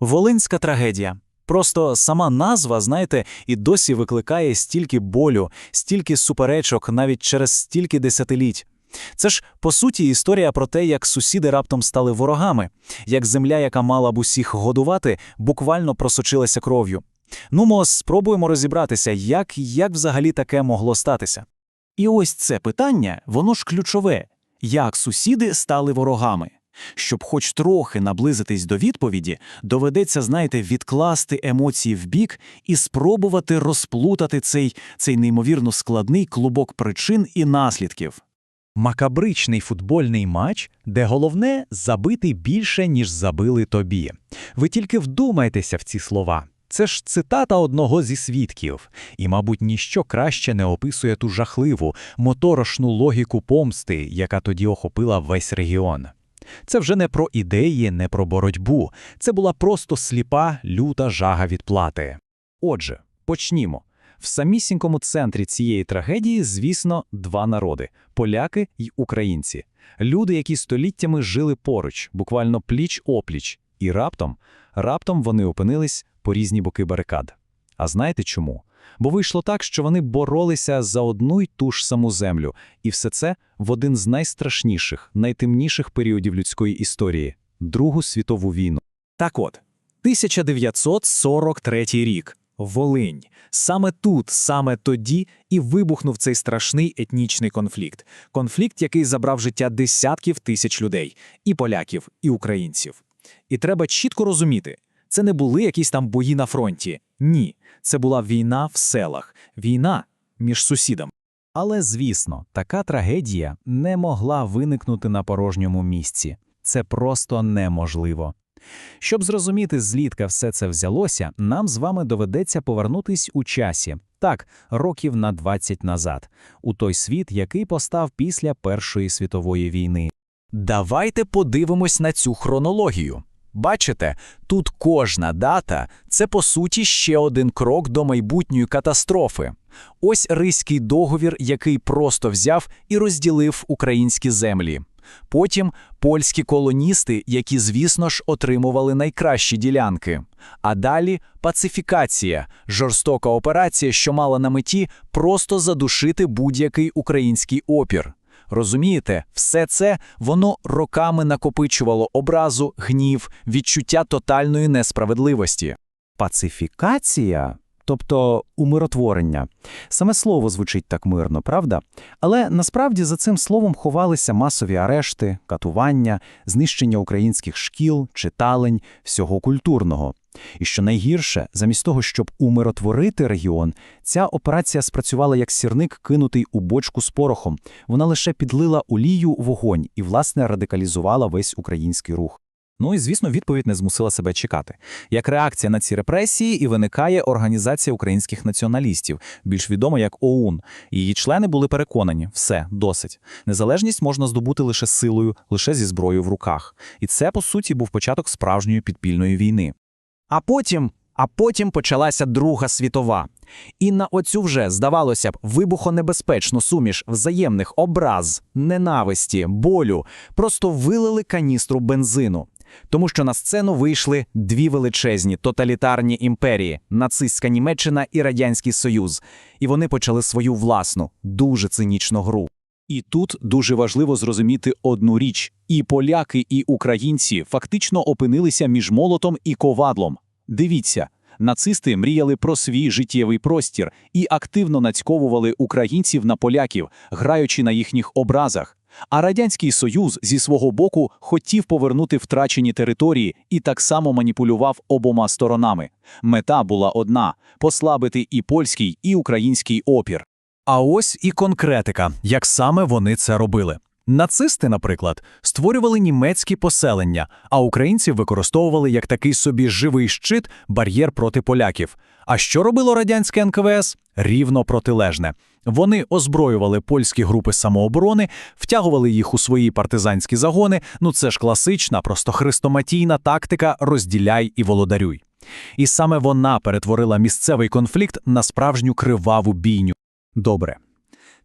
Волинська трагедія. Просто сама назва, знаєте, і досі викликає стільки болю, стільки суперечок навіть через стільки десятиліть. Це ж, по суті, історія про те, як сусіди раптом стали ворогами, як земля, яка мала б усіх годувати, буквально просочилася кров'ю. Ну, мо, спробуємо розібратися, як, як взагалі таке могло статися. І ось це питання, воно ж ключове. Як сусіди стали ворогами? Щоб хоч трохи наблизитись до відповіді, доведеться, знаєте, відкласти емоції вбік і спробувати розплутати цей, цей неймовірно складний клубок причин і наслідків. Макабричний футбольний матч, де головне забити більше, ніж забили тобі. Ви тільки вдумайтеся в ці слова. Це ж цитата одного зі свідків, і, мабуть, ніщо краще не описує ту жахливу, моторошну логіку помсти, яка тоді охопила весь регіон. Це вже не про ідеї, не про боротьбу, це була просто сліпа, люта жага відплати. Отже, почнімо. В самісінькому центрі цієї трагедії, звісно, два народи поляки й українці. Люди, які століттями жили поруч, буквально пліч-опліч, і раптом, раптом вони опинились по різні боки барикад. А знаєте чому? Бо вийшло так, що вони боролися за одну й ту ж саму землю, і все це в один з найстрашніших, найтемніших періодів людської історії Другу світову війну. Так от, 1943 рік. Волинь. Саме тут, саме тоді і вибухнув цей страшний етнічний конфлікт. Конфлікт, який забрав життя десятків тисяч людей, і поляків, і українців. І треба чітко розуміти, це не були якісь там бої на фронті. Ні, це була війна в селах, війна між сусідами. Але, звісно, така трагедія не могла виникнути на порожньому місці. Це просто неможливо. Щоб зрозуміти, злітка все це взялося, нам з вами доведеться повернутись у часі, так, років на 20 назад, у той світ, який постав після Першої світової війни. Давайте подивимось на цю хронологію. Бачите, тут кожна дата це по суті ще один крок до майбутньої катастрофи. Ось Ризький договір, який просто взяв і розділив українські землі. Потім польські колоністи, які, звісно ж, отримували найкращі ділянки. А далі пацифікація, жорстока операція, що мала на меті просто задушити будь-який український опір. Розумієте, все це воно роками накопичувало образу, гнів, відчуття тотальної несправедливості. Пацифікація, тобто умиротворення. Саме слово звучить так мирно, правда? Але насправді за цим словом ховалися масові арешти, катування, знищення українських шкіл, читалень, всього культурного. І що найгірше, замість того, щоб умиротворити регіон, ця операція спрацювала як сірник, кинутий у бочку з порохом. Вона лише підлила олію вогонь і, власне, радикалізувала весь український рух. Ну і звісно, відповідь не змусила себе чекати. Як реакція на ці репресії, і виникає організація українських націоналістів, більш відома як ОУН. Її члени були переконані, все досить. Незалежність можна здобути лише силою, лише зі зброєю в руках. І це, по суті, був початок справжньої підпільної війни. А потім, а потім почалася Друга світова. І на оцю вже, здавалося б, вибухонебезпечну суміш взаємних образ, ненависті, болю просто вилили каністру бензину. Тому що на сцену вийшли дві величезні тоталітарні імперії нацистська Німеччина і Радянський Союз, і вони почали свою власну, дуже цинічну гру. І тут дуже важливо зрозуміти одну річ: і поляки, і українці фактично опинилися між молотом і ковадлом. Дивіться, нацисти мріяли про свій життєвий простір і активно нацьковували українців на поляків, граючи на їхніх образах. А Радянський Союз зі свого боку хотів повернути втрачені території і так само маніпулював обома сторонами. Мета була одна послабити і польський, і український опір. А ось і конкретика, як саме вони це робили. Нацисти, наприклад, створювали німецькі поселення, а українці використовували як такий собі живий щит бар'єр проти поляків. А що робило радянське НКВС? Рівно протилежне. Вони озброювали польські групи самооборони, втягували їх у свої партизанські загони. Ну це ж класична, просто хрестоматійна тактика розділяй і володарюй. І саме вона перетворила місцевий конфлікт на справжню криваву бійню. Добре.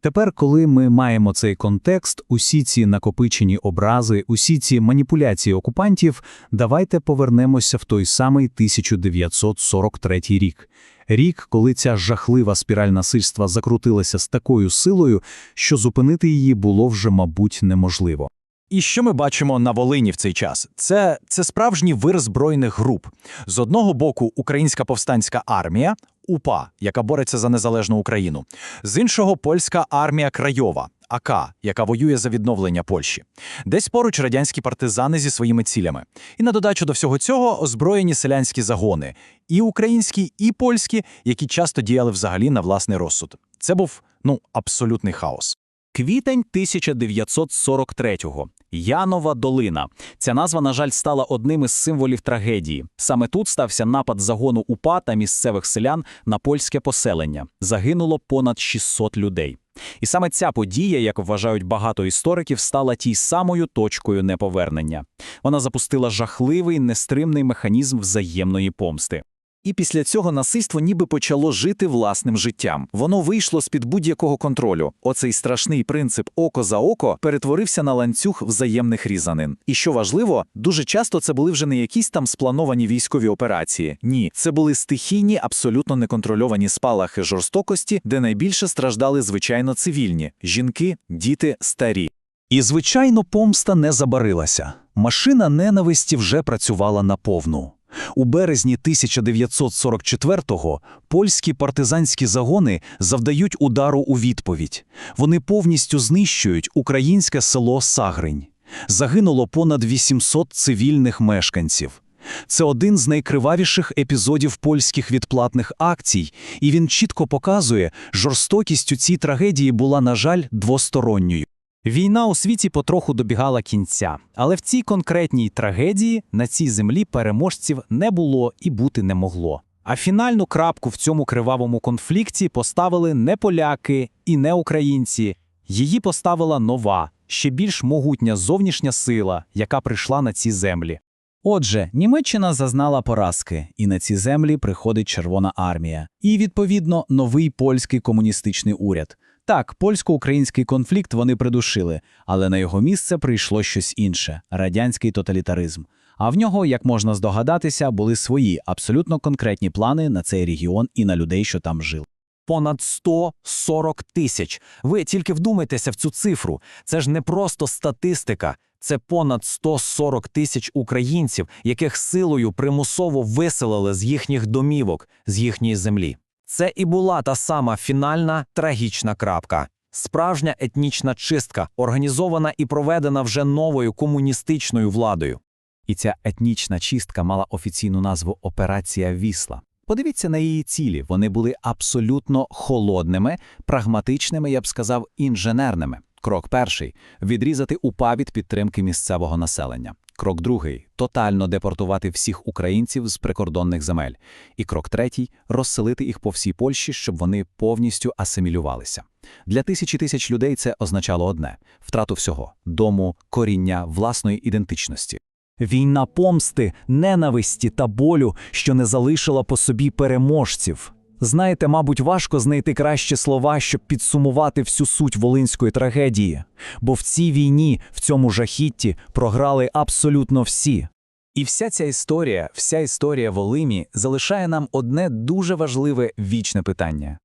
Тепер, коли ми маємо цей контекст, усі ці накопичені образи, усі ці маніпуляції окупантів, давайте повернемося в той самий 1943 рік. Рік, коли ця жахлива спіраль насильства закрутилася з такою силою, що зупинити її було вже, мабуть, неможливо. І що ми бачимо на Волині в цей час? Це, це справжній вир збройних груп. З одного боку, Українська повстанська армія, УПА, яка бореться за незалежну Україну. З іншого, польська армія Крайова, АК, яка воює за відновлення Польщі. Десь поруч радянські партизани зі своїми цілями. І на додачу до всього цього озброєні селянські загони, і українські, і польські, які часто діяли взагалі на власний розсуд. Це був ну абсолютний хаос. Квітень 1943-го. Янова долина. Ця назва, на жаль, стала одним із символів трагедії. Саме тут стався напад загону УПА та місцевих селян на польське поселення. Загинуло понад 600 людей. І саме ця подія, як вважають багато істориків, стала тій самою точкою неповернення. Вона запустила жахливий, нестримний механізм взаємної помсти. І після цього насильство ніби почало жити власним життям. Воно вийшло з-під будь-якого контролю. Оцей страшний принцип око за око перетворився на ланцюг взаємних різанин. І що важливо, дуже часто це були вже не якісь там сплановані військові операції. Ні, це були стихійні, абсолютно неконтрольовані спалахи жорстокості, де найбільше страждали звичайно цивільні жінки, діти, старі. І, звичайно, помста не забарилася. Машина ненависті вже працювала наповну. У березні 1944-го польські партизанські загони завдають удару у відповідь. Вони повністю знищують українське село Сагринь. Загинуло понад 800 цивільних мешканців. Це один з найкривавіших епізодів польських відплатних акцій, і він чітко показує, жорстокість у цій трагедії була, на жаль, двосторонньою. Війна у світі потроху добігала кінця, але в цій конкретній трагедії на цій землі переможців не було і бути не могло. А фінальну крапку в цьому кривавому конфлікті поставили не поляки і не українці. Її поставила нова, ще більш могутня зовнішня сила, яка прийшла на ці землі. Отже, Німеччина зазнала поразки, і на ці землі приходить Червона армія, і, відповідно, новий польський комуністичний уряд. Так, польсько-український конфлікт вони придушили, але на його місце прийшло щось інше радянський тоталітаризм. А в нього, як можна здогадатися, були свої абсолютно конкретні плани на цей регіон і на людей, що там жили. Понад 140 тисяч. Ви тільки вдумайтеся в цю цифру. Це ж не просто статистика. Це понад 140 тисяч українців, яких силою примусово виселили з їхніх домівок, з їхньої землі. Це і була та сама фінальна трагічна крапка. Справжня етнічна чистка, організована і проведена вже новою комуністичною владою. І ця етнічна чистка мала офіційну назву Операція Вісла. Подивіться на її цілі. Вони були абсолютно холодними, прагматичними, я б сказав, інженерними. Крок перший відрізати УПА від підтримки місцевого населення. Крок другий тотально депортувати всіх українців з прикордонних земель. І крок третій розселити їх по всій Польщі, щоб вони повністю асимілювалися. Для тисячі тисяч людей це означало одне втрату всього дому, коріння, власної ідентичності. Війна помсти, ненависті та болю, що не залишила по собі переможців. Знаєте, мабуть, важко знайти кращі слова, щоб підсумувати всю суть волинської трагедії, бо в цій війні, в цьому жахітті програли абсолютно всі. І вся ця історія, вся історія Волині залишає нам одне дуже важливе вічне питання.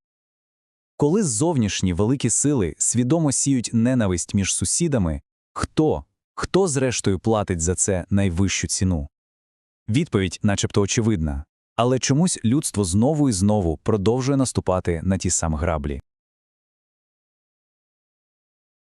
Коли зовнішні великі сили свідомо сіють ненависть між сусідами, хто, хто зрештою платить за це найвищу ціну? Відповідь начебто очевидна. Але чомусь людство знову і знову продовжує наступати на ті самі граблі.